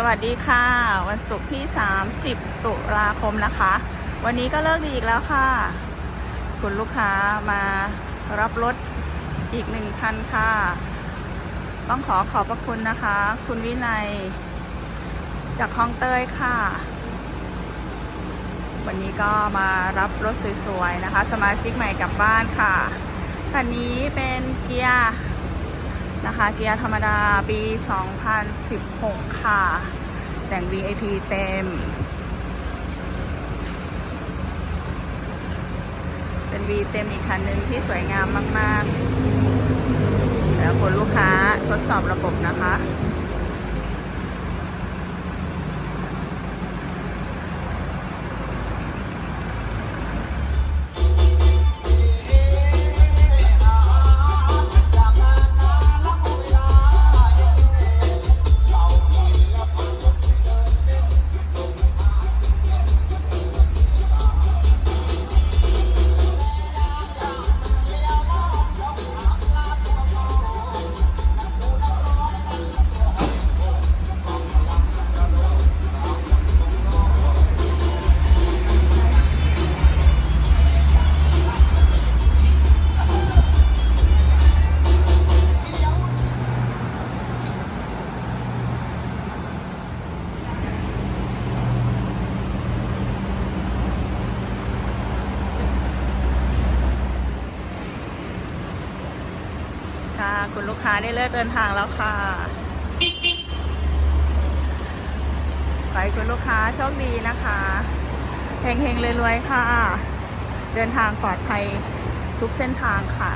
สวัสดีค่ะ วันศุกร์ที่ 30 ตุลาคมนะคะ วันนี้ก็เลิกดีอีกแล้วค่ะ คุณลูกค้ามารับรถอีกหนึ่งคันค่ะ ต้องขอขอบพระคุณนะคะ คุณวินัย จากคลองเตยค่ะ วันนี้ก็มารับรถสวยๆนะคะ สมาชิกใหม่กลับบ้านค่ะคันนี้เป็นเกียร์ นะคะ เกียร์ธรรมดาปี 2016 ค่ะ แต่ง VIP เต็ม เป็น V เต็มอีกคันหนึ่งที่สวยงามมาก ๆ แล้วคนลูกค้าทดสอบระบบนะคะ ค่ะ คุณลูกค้าได้เลิกเดินทางแล้วค่ะ ไปคุณลูกค้าโชคดีนะคะเฮงๆรวยๆค่ะ เดินทางปลอดภัยทุกเส้นทางค่ะ